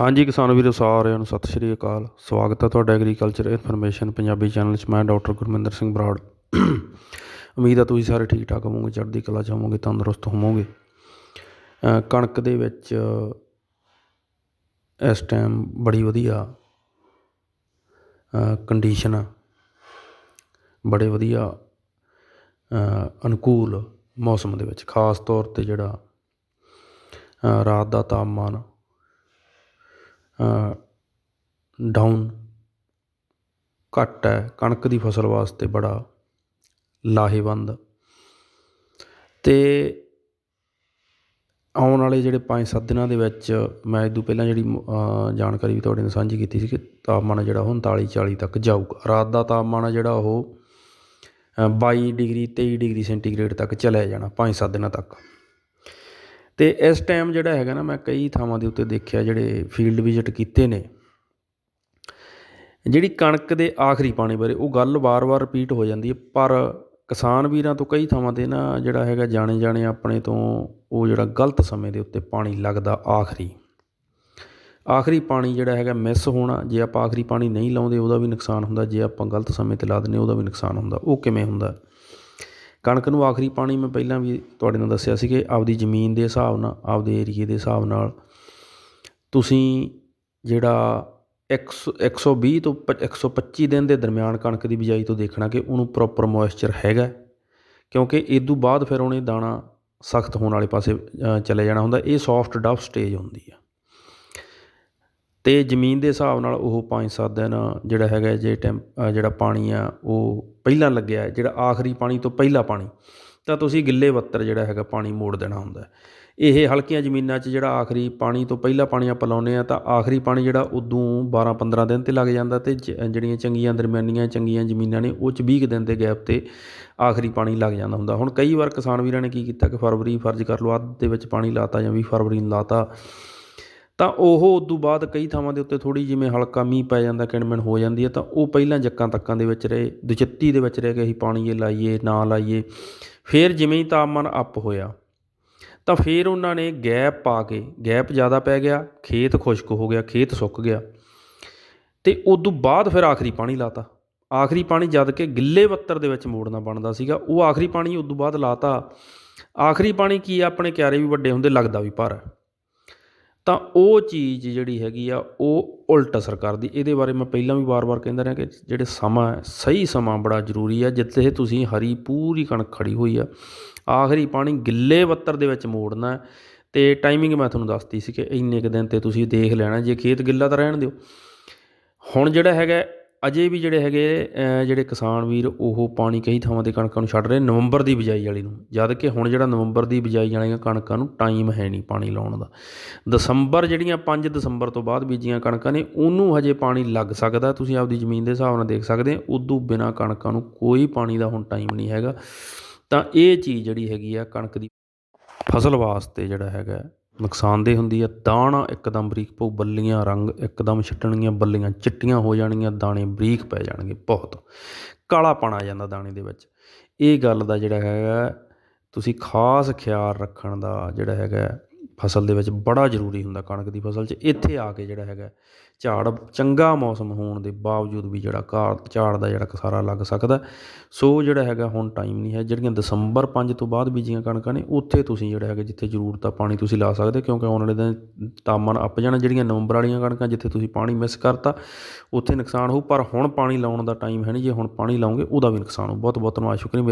ਹਾਂਜੀ ਕਿਸਾਨ ਵੀਰੋ, ਸਾਰਿਆਂ ਨੂੰ ਸਤਿ ਸ਼੍ਰੀ ਅਕਾਲ। ਸਵਾਗਤ ਹੈ ਤੁਹਾਡਾ ਐਗਰੀਕਲਚਰ ਇਨਫੋਰਮੇਸ਼ਨ ਪੰਜਾਬੀ ਚੈਨਲ 'ਚ। ਮੈਂ ਡਾਕਟਰ ਗੁਰਮਿੰਦਰ ਸਿੰਘ ਬਰਾੜ। ਉਮੀਦ ਹੈ ਤੁਸੀਂ ਸਾਰੇ ਠੀਕ ਠਾਕ ਹੋਵੋਗੇ, ਚੜ੍ਹਦੀ ਕਲਾ 'ਚ ਹੋਵੋਗੇ, ਤੰਦਰੁਸਤ ਹੋਵੋਗੇ। ਕਣਕ ਦੇ ਵਿੱਚ ਇਸ ਟਾਈਮ ਬੜੀ ਵਧੀਆ ਕੰਡੀਸ਼ਨ ਆ। ਬੜੇ ਵਧੀਆ ਅਨੁਕੂਲ ਮੌਸਮ ਦੇ ਵਿੱਚ। ਖਾਸ ਤੌਰ ਤੇ ਜਿਹੜਾ ਰਾਤ ਦਾ ਤਾਪਮਾਨ ਡਾਊਨ ਘੱਟ ਹੈ ਕਣਕ ਦੀ ਫਸਲ ਵਾਸਤੇ ਬੜਾ ਲਾਹੇਵੰਦ। ਅਤੇ ਆਉਣ ਵਾਲੇ ਜਿਹੜੇ 5-7 ਦਿਨਾਂ ਦੇ ਵਿੱਚ ਮੈਂ ਇਹ ਤੋਂ ਪਹਿਲਾਂ ਜਿਹੜੀ ਜਾਣਕਾਰੀ ਵੀ ਤੁਹਾਡੇ ਨਾਲ ਸਾਂਝੀ ਕੀਤੀ ਸੀ ਕਿ ਤਾਪਮਾਨ ਜਿਹੜਾ ਉਹ 39 40 ਤੱਕ ਜਾਊਗਾ। ਰਾਤ ਦਾ ਤਾਪਮਾਨ ਆ ਜਿਹੜਾ ਉਹ ਅ, 22 ਡਿਗਰੀ 23 ਡਿਗਰੀ ਸੈਂਟੀਗ੍ਰੇਡ ਤੱਕ ਚਲਿਆ ਜਾਣਾ 5-7 ਦਿਨਾਂ ਤੱਕ। ਅਤੇ ਇਸ ਟਾਈਮ ਜਿਹੜਾ ਹੈਗਾ ਨਾ ਮੈਂ ਕਈ ਥਾਵਾਂ ਦੇ ਉੱਤੇ ਦੇਖਿਆ ਜਿਹੜੇ ਫੀਲਡ ਵਿਜ਼ਿਟ ਕੀਤੇ ਨੇ, ਜਿਹੜੀ ਕਣਕ ਦੇ ਆਖਰੀ ਪਾਣੀ ਬਾਰੇ ਉਹ ਗੱਲ ਵਾਰ-ਵਾਰ ਰਿਪੀਟ ਹੋ ਜਾਂਦੀ ਹੈ, ਪਰ ਕਿਸਾਨ ਵੀਰਾਂ ਤੋਂ ਕਈ ਥਾਵਾਂ ਤੇ ਨਾ ਜਿਹੜਾ ਹੈਗਾ ਜਾਣੇ ਜਾਣੇ ਆਪਣੇ ਤੋਂ ਉਹ ਜਿਹੜਾ ਗਲਤ ਸਮੇਂ ਦੇ ਉੱਤੇ ਪਾਣੀ ਲੱਗਦਾ ਆਖਰੀ। ਆਖਰੀ ਪਾਣੀ ਜਿਹੜਾ ਹੈਗਾ ਮਿਸ ਹੋਣਾ, ਜੇ ਆਪਾਂ ਆਖਰੀ ਪਾਣੀ ਨਹੀਂ ਲਾਉਂਦੇ ਉਹਦਾ ਵੀ ਨੁਕਸਾਨ ਹੁੰਦਾ, ਜੇ ਆਪਾਂ ਗਲਤ ਸਮੇਂ ਤੇ ਲਾ ਦਿੰਦੇ ਉਹਦਾ ਵੀ ਨੁਕਸਾਨ ਹੁੰਦਾ, ਉਹ ਕਿਵੇਂ ਹੁੰਦਾ? ਕਣਕ ਨੂੰ ਆਖਰੀ ਪਾਣੀ ਮੈਂ ਪਹਿਲਾਂ ਵੀ ਤੁਹਾਡੇ ਨਾਲ ਦੱਸਿਆ ਸੀ ਕਿ ਆਪਦੀ ਜ਼ਮੀਨ ਦੇ ਹਿਸਾਬ ਨਾਲ, ਆਪਦੇ ਏਰੀਏ ਦੇ ਹਿਸਾਬ ਨਾਲ ਤੁਸੀਂ ਜਿਹੜਾ 100 120 ਤੋਂ ਪ- 125 ਦਿਨ ਦੇ ਦਰਮਿਆਨ ਕਣਕ ਦੀ ਬਿਜਾਈ ਤੋਂ ਦੇਖਣਾ ਕਿ ਉਹਨੂੰ ਪ੍ਰੋਪਰ ਮੋਇਸਚਰ ਹੈਗਾ ਕਿਉਂਕਿ ਇਹ ਤੋਂ ਬਾਅਦ ਫਿਰ ਉਹਨੇ ਦਾਣਾ ਸਖਤ ਹੋਣ ਵਾਲੇ ਪਾਸੇ ਚਲੇ ਜਾਣਾ ਹੁੰਦਾ, ਇਹ ਸੌਫਟ ਡਫ ਸਟੇਜ ਹੁੰਦੀ ਆ। ਅਤੇ ਜ਼ਮੀਨ ਦੇ ਹਿਸਾਬ ਨਾਲ ਉਹ 5-7 ਦਿਨ ਜਿਹੜਾ ਹੈਗਾ ਜੇ ਟੈਂਪ ਜਿਹੜਾ ਪਾਣੀ ਆ, ਉਹ ਪਹਿਲਾਂ ਲੱਗਿਆ ਜਿਹੜਾ ਆਖਰੀ ਪਾਣੀ ਤੋਂ ਪਹਿਲਾਂ ਪਾਣੀ, ਤਾਂ ਤੁਸੀਂ ਗਿੱਲੇ ਵੱਤਰ ਜਿਹੜਾ ਹੈਗਾ ਪਾਣੀ ਮੋੜ ਦੇਣਾ ਹੁੰਦਾ ਇਹ ਹਲਕੀਆਂ ਜ਼ਮੀਨਾਂ 'ਚ ਜਿਹੜਾ ਆਖਰੀ ਪਾਣੀ ਤੋਂ ਪਹਿਲਾਂ ਪਾਣੀ ਆਪਾਂ ਲਾਉਂਦੇ ਆ ਤਾਂ ਆਖਰੀ ਪਾਣੀ ਜਿਹੜਾ ਉਦੋਂ 12-15 ਦਿਨ ਤੇ ਲੱਗ ਜਾਂਦਾ ਤੇ ਜ- ਜਿਹੜੀਆਂ ਚੰਗੀਆਂ ਦਰਮਿਆਨੀਆਂ ਚੰਗੀਆਂ ਜ਼ਮੀਨਾਂ ਨੇ, ਉਹ 'ਚ 20 ਕੁ ਦਿਨ ਦੇ ਗੈਪ ਤੇ ਆਖਰੀ ਪਾਣੀ ਲੱਗ ਜਾਂਦਾ ਹੁੰਦਾ। ਹੁਣ ਕਈ ਵਾਰ ਕਿਸਾਨ ਵੀਰਾਂ ਨੇ ਕੀ ਕੀਤਾ ਕਿ ਫਰਵਰੀ ਫਰਜ਼ ਕਰ ਲਓ, ਅੱਧ ਦੇ ਵਿੱਚ ਪਾਣੀ ਲਾਤਾ ਜਾਂ 20 ਫਰਵਰੀ ਨੂੰ ਲਾਤਾ ਤਾਂ ਉਹ ਉਦੋਂ ਬਾਅਦ ਕਈ ਥਾਵਾਂ ਦੇ ਉੱਤੇ ਥੋੜ੍ਹੀ ਜਿਵੇਂ ਹਲਕਾ ਮੀਂਹ ਪੈ ਜਾਂਦਾ ਕਿਣਮਿਣ ਹੋ ਜਾਂਦੀ ਹੈ, ਤਾਂ ਉਹ ਪਹਿਲਾਂ ਜੱਕਾਂ ਤੱਕਾਂ ਦੇ ਵਿੱਚ ਰਹੇ, ਦੁਚਿੱਤੀ ਦੇ ਵਿੱਚ ਰਹਿ ਕੇ ਅਸੀਂ ਪਾਣੀ ਇਹ ਲਾਈਏ, ਨਾ ਲਾਈਏ, ਫਿਰ ਜਿਵੇਂ ਹੀ ਤਾਪਮਾਨ ਅਪ ਹੋਇਆ, ਤਾਂ ਫਿਰ ਉਹਨਾਂ ਨੇ ਗੈਪ ਪਾ ਕੇ, ਗੈਪ ਜ਼ਿਆਦਾ ਪੈ ਗਿਆ, ਖੇਤ ਖੁਸ਼ਕ ਹੋ ਗਿਆ, ਖੇਤ ਸੁੱਕ ਗਿਆ, ਤੇ ਉਦੋਂ ਬਾਅਦ ਫਿਰ ਆਖਰੀ ਪਾਣੀ ਲਾਤਾ, ਆਖਰੀ ਪਾਣੀ ਜਦ ਕਿ ਗਿੱਲੇ ਬੱਤਰ ਦੇ ਵਿੱਚ ਮੋੜਨਾ ਬਣਦਾ ਸੀਗਾ, ਉਹ ਆਖਰੀ ਪਾਣੀ ਉਦੋਂ ਬਾਅਦ ਲਾਤਾ, ਆਖਰੀ ਪਾਣੀ ਕੀ ਆ, ਆਪਣੇ ਕਿਆਰੇ ਵੀ ਵੱਡੇ ਹੁੰਦੇ, ਲੱਗਦਾ ਵੀ ਭਾਰਾ। ਤਾਂ ਉਹ ਚੀਜ਼ ਜਿਹੜੀ ਹੈਗੀ ਆ, ਉਹ ਉਲਟ ਅਸਰ ਕਰਦੀ। ਇਹਦੇ ਬਾਰੇ ਮੈਂ ਪਹਿਲਾਂ ਵੀ ਵਾਰ-ਵਾਰ ਕਹਿੰਦਾ ਰਿਹਾ ਕਿ ਜਿਹੜੇ ਸਮਾਂ ਹੈ, ਸਹੀ ਸਮਾਂ ਬੜਾ ਜ਼ਰੂਰੀ ਆ, ਜਿੱਥੇ ਤੁਸੀਂ ਹਰੀ ਪੂਰੀ ਕਣਕ ਖੜੀ ਹੋਈ ਆ। ਆਖਰੀ ਪਾਣੀ ਗਿੱਲੇ ਬੱਤਰ ਦੇ ਵਿੱਚ ਮੋੜਨਾ ਹੈ। ਤੇ ਟਾਈਮਿੰਗ ਮੈਂ ਤੁਹਾਨੂੰ ਦੱਸਤੀ ਸੀ ਕਿ ਇੰਨੇ ਕੁ ਦਿਨ ਤੇ ਤੁਸੀਂ ਦੇਖ ਲੈਣਾ, ਜੇ ਖੇਤ ਗਿੱਲਾ ਤਾਂ ਰਹਿਣ ਦਿਓ। ਹੁਣ ਜਿਹੜਾ ਹੈਗਾ ਅਜੇ ਵੀ ਜਿਹੜੇ ਹੈਗੇ ਜਿਹੜੇ ਕਿਸਾਨ ਵੀਰ, ਉਹ ਪਾਣੀ ਕਈ ਥਾਵਾਂ ਤੇ ਕਣਕਾਂ ਨੂੰ ਛੱਡ ਰਹੇ ਨਵੰਬਰ ਦੀ ਬਿਜਾਈ ਵਾਲੀ ਨੂੰ। ਜਦ ਕਿ ਹੁਣ ਜਿਹੜਾ ਨਵੰਬਰ ਦੀ ਬਿਜਾਈ ਵਾਲੀਆਂ ਕਣਕਾਂ ਨੂੰ ਟਾਈਮ ਹੈ ਨਹੀਂ ਪਾਣੀ ਲਾਉਣ ਦਾ। ਦਸੰਬਰ ਜਿਹੜੀਆਂ 5 ਦਸੰਬਰ ਤੋਂ ਬਾਅਦ ਬੀਜੀਆਂ ਕਣਕਾਂ ਨੇ, ਉਹਨੂੰ ਹਜੇ ਪਾਣੀ ਲੱਗ ਸਕਦਾ ਤੁਸੀਂ ਆਪਦੀ ਜ਼ਮੀਨ ਦੇ ਹਿਸਾਬ ਨਾਲ ਦੇਖ ਸਕਦੇ ਹੋ, ਉਦੋਂ ਬਿਨਾਂ ਕਣਕਾਂ ਨੂੰ ਕੋਈ ਪਾਣੀ ਦਾ ਹੁਣ ਟਾਈਮ ਨਹੀਂ ਹੈਗਾ। ਤਾਂ ਇਹ ਚੀਜ਼ ਜਿਹੜੀ ਹੈਗੀ ਆ ਕਣਕ ਦੀ ਫਸਲ ਵਾਸਤੇ ਜਿਹੜਾ ਹੈਗਾ ਨੁਕਸਾਨਦੇਹ ਹੁੰਦੀ ਆ, ਦਾਣਾ ਇੱਕਦਮ ਬਰੀਕ ਪਊ, ਬੱਲੀਆਂ ਰੰਗ ਇੱਕਦਮ ਛੱਟਣਗੀਆਂ, ਬੱਲੀਆਂ ਚਿੱਟੀਆਂ ਹੋ ਜਾਣਗੀਆਂ, ਦਾਣੇ ਬਰੀਕ ਪੈ ਜਾਣਗੇ ਬਹੁਤ। ਕਾਲਾ ਪਣ ਆ ਜਾਂਦਾ ਦਾਣੇ ਦੇ ਵਿੱਚ। ਇਹ ਗੱਲ ਦਾ ਜਿਹੜਾ ਹੈਗਾ, ਤੁਸੀਂ ਖਾਸ ਖਿਆਲ ਰੱਖਣ ਦਾ ਜਿਹੜਾ ਹੈਗਾ ਫਸਲ ਦੇ ਵਿੱਚ ਬੜਾ ਜ਼ਰੂਰੀ ਹੁੰਦਾ ਕਣਕ ਦੀ ਫਸਲ 'ਚ। ਇੱਥੇ ਆ ਕੇ ਜਿਹੜਾ ਹੈਗਾ, ਝਾੜ ਚੰਗਾ ਮੌਸਮ ਹੋਣ ਦੇ ਬਾਵਜੂਦ ਵੀ ਜਿਹੜਾ ਘਾੜ, ਝਾੜ ਦਾ ਜਿਹੜਾ ਕਸਾਰਾ ਲੱਗ ਸਕਦਾ। ਸੋ ਜਿਹੜਾ ਹੈਗਾ ਹੁਣ ਟਾਈਮ ਨਹੀਂ ਹੈ। ਜਿਹੜੀਆਂ ਦਸੰਬਰ 5 ਤੋਂ ਬਾਅਦ ਬੀਜੀਆਂ ਕਣਕਾਂ ਨੇ, ਉੱਥੇ ਤੁਸੀਂ ਜਿਹੜਾ ਹੈਗਾ ਜਿੱਥੇ ਜ਼ਰੂਰਤ ਆ ਪਾਣੀ ਤੁਸੀਂ ਲਾ ਸਕਦੇ, ਕਿਉਂਕਿ ਆਉਣ ਵਾਲੇ ਦਿਨ ਤਾਪਮਾਨ ਅੱਪ ਜਾਣਾ। ਜਿਹੜੀਆਂ ਨਵੰਬਰ ਵਾਲੀਆਂ ਕਣਕਾਂ ਜਿੱਥੇ ਤੁਸੀਂ ਪਾਣੀ ਮਿਸ ਕਰਤਾ, ਉੱਥੇ ਨੁਕਸਾਨ ਹੋਊ। ਪਰ ਹੁਣ ਪਾਣੀ ਲਾਉਣ ਦਾ ਟਾਈਮ ਹੈ ਨਹੀਂ। ਜੇ ਹੁਣ ਪਾਣੀ ਲਾਉਂਗੇ ਉਹਦਾ ਵੀ ਨੁਕਸਾਨ ਹੋਊ। ਬਹੁਤ ਬਹੁਤ ਧੰਨਵਾਦ। ਸ਼ੁਕਰੀਆ। ਮੇਰੇ